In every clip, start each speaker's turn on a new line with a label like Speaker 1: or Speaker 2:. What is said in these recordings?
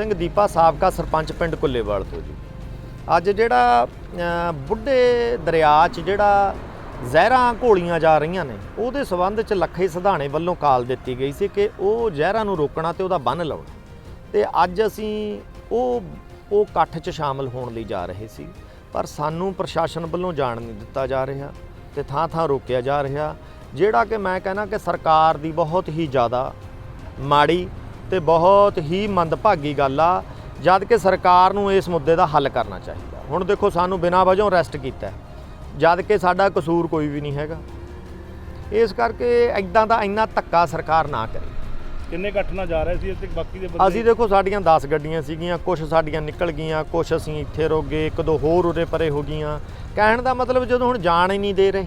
Speaker 1: ਸਿੰਘ ਦੀਪਾ ਸਾਬਕਾ ਸਰਪੰਚ ਪਿੰਡ ਕੁੱਲੇਵਾਲ ਤੋਂ ਜੀ। ਅੱਜ ਜਿਹੜਾ ਬੁੱਢੇ ਦਰਿਆ 'ਚ ਜਿਹੜਾ ਜ਼ਹਿਰਾਂ ਘੋਲੀਆਂ ਜਾ ਰਹੀਆਂ ਨੇ, ਉਹਦੇ ਸਬੰਧ 'ਚ ਲੱਖੇ ਸਿਧਾਣੇ ਵੱਲੋਂ ਕਾਲ ਦਿੱਤੀ ਗਈ ਸੀ ਕਿ ਉਹ ਜ਼ਹਿਰਾਂ ਨੂੰ ਰੋਕਣਾ ਤੇ ਉਹਦਾ ਬੰਨ ਲਾਉਣਾ। ਤੇ ਅੱਜ ਅਸੀਂ ਉਹ ਉਹ ਇਕੱਠ 'ਚ ਸ਼ਾਮਲ ਹੋਣ ਲਈ ਜਾ ਰਹੇ ਸੀ, ਪਰ ਸਾਨੂੰ ਪ੍ਰਸ਼ਾਸਨ ਵੱਲੋਂ ਜਾਣ ਨਹੀਂ ਦਿੱਤਾ ਜਾ ਰਿਹਾ ਤੇ ਥਾਂ ਥਾਂ ਰੋਕਿਆ ਜਾ ਰਿਹਾ, ਜਿਹੜਾ ਕਿ ਮੈਂ ਕਹਿੰਦਾ ਕਿ ਸਰਕਾਰ ਦੀ ਬਹੁਤ ਹੀ ਜ਼ਿਆਦਾ ਮਾੜੀ ਤੇ ਬਹੁਤ ਹੀ ਮੰਦਭਾਗੀ ਗੱਲ ਆ ਜਦ ਕਿ ਸਰਕਾਰ ਨੂੰ ਇਸ ਮੁੱਦੇ ਦਾ ਹੱਲ ਕਰਨਾ ਚਾਹੀਦਾ। ਹੁਣ ਦੇਖੋ ਸਾਨੂੰ ਬਿਨਾਂ ਵਜੋਂ ਅਰੈਸਟ ਕੀਤਾ ਜਦ ਕਿ ਸਾਡਾ ਕਸੂਰ ਕੋਈ ਵੀ ਨਹੀਂ ਹੈਗਾ। ਇਸ ਕਰਕੇ ਐਦਾਂ ਦਾ ਇੰਨਾ ਧੱਕਾ ਸਰਕਾਰ ਨਾ ਕਰੇ।
Speaker 2: ਕਿੰਨੇ ਇਕੱਠ ਨਾਲ ਜਾ ਰਹੇ ਸੀ ਤੇ ਬਾਕੀ ਦੇ ਬੰਦੇ
Speaker 1: ਅਸੀਂ ਦੇਖੋ ਸਾਡੀਆਂ 10 ਗੱਡੀਆਂ ਸੀਗੀਆਂ ਕੁਝ ਸਾਡੀਆਂ ਨਿਕਲ ਗਈਆਂ ਕੁਝ ਅਸੀਂ ਇੱਥੇ ਰੁਕ ਗਏ ਇੱਕ ਦੋ ਹੋਰ ਉਰੇ ਪਰੇ ਹੋ ਗਈਆਂ। ਕਹਿਣ ਦਾ ਮਤਲਬ ਜਦੋਂ ਹੁਣ ਜਾਣ ਹੀ ਨਹੀਂ ਦੇ ਰਹੇ।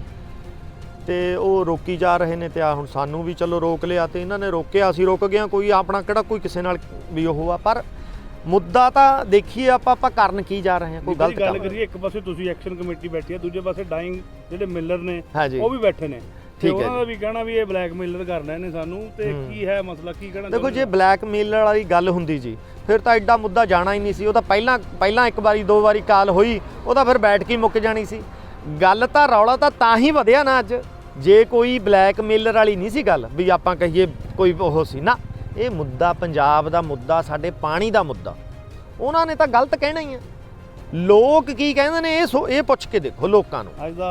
Speaker 1: ਤੇ ਉਹ ਰੋਕੀ ਜਾ ਰਹੇ ਨੇ ਤੇ ਆ ਹੁਣ ਸਾਨੂੰ ਵੀ ਚਲੋ ਰੋਕ ਲਿਆ ਤੇ ਇਹਨਾਂ ਨੇ ਰੋਕਿਆ ਅਸੀਂ ਰੁਕ ਗਏ ਕੋਈ ਆਪਣਾ ਕਿਹੜਾ ਕੋਈ ਕਿਸੇ ਨਾਲ ਵੀ ਉਹ ਆ ਪਰ ਮੁੱਦਾ ਤਾਂ ਦੇਖੀਏ ਆਪਾਂ ਆਪਾਂ ਕਰਨ ਕੀ ਜਾ ਰਹੇ ਹਾਂ ਕੋਈ ਗਲਤ
Speaker 2: ਗੱਲ ਕਰੀਏ ਇੱਕ ਪਾਸੇ ਤੁਸੀਂ ਐਕਸ਼ਨ ਕਮੇਟੀ ਬੈਠੀ ਹੈ ਦੂਜੇ ਪਾਸੇ ਡਾਈਂਗ ਜਿਹੜੇ ਮਿਲਰ ਨੇ। ਉਹ ਵੀ ਬੈਠੇ ਨੇ।
Speaker 1: ਠੀਕ ਹੈ
Speaker 2: ਉਹਨਾਂ ਦਾ ਵੀ ਕਹਿਣਾ ਵੀ ਇਹ ਬਲੈਕਮੇਲਰ ਕਰ ਰਹੇ ਨੇ ਸਾਨੂੰ ਤੇ। ਕੀ ਹੈ ਮਸਲਾ ਕੀ ਕਹਿਣਾ
Speaker 1: ਦੇਖੋ ਜੇ ਬਲੈਕਮੇਲ ਵਾਲੀ ਗੱਲ ਹੁੰਦੀ ਜੀ ਫਿਰ ਤਾਂ ਐਡਾ ਮੁੱਦਾ ਜਾਣਾ ਹੀ ਨਹੀਂ ਸੀ ਉਹ ਤਾਂ ਪਹਿਲਾਂ ਪਹਿਲਾਂ ਇੱਕ ਵਾਰੀ ਦੋ ਵਾਰੀ ਕਾਲ ਹੋਈ ਉਹ ਤਾਂ ਫਿਰ ਬੈਠ ਕੇ ਮੁੱਕ ਜਾਣੀ ਸੀ। ਗੱਲ ਤਾਂ ਰੌਲਾ ਤਾਂ ਤਾਂ ਹੀ ਵਧਿਆ ਨਾ ਅੱਜ। ਜੇ ਕੋਈ ਬਲੈਕਮੇਲਰ ਵਾਲੀ ਨਹੀਂ ਸੀ ਗੱਲ ਵੀ ਆਪਾਂ ਕਹੀਏ ਕੋਈ ਉਹ ਸੀ ਨਾ, ਇਹ ਮੁੱਦਾ ਪੰਜਾਬ ਦਾ ਮੁੱਦਾ, ਸਾਡੇ ਪਾਣੀ ਦਾ ਮੁੱਦਾ, ਉਹਨਾਂ ਨੇ ਤਾਂ ਗਲਤ ਕਹਿਣਾ ਹੀ ਆ। ਲੋਕ ਕੀ ਕਹਿੰਦੇ ਨੇ, ਇਹ ਸੋ- ਇਹ ਪੁੱਛ ਕੇ ਦੇਖੋ ਲੋਕਾਂ ਨੂੰ।
Speaker 2: ਅੱਜ ਦਾ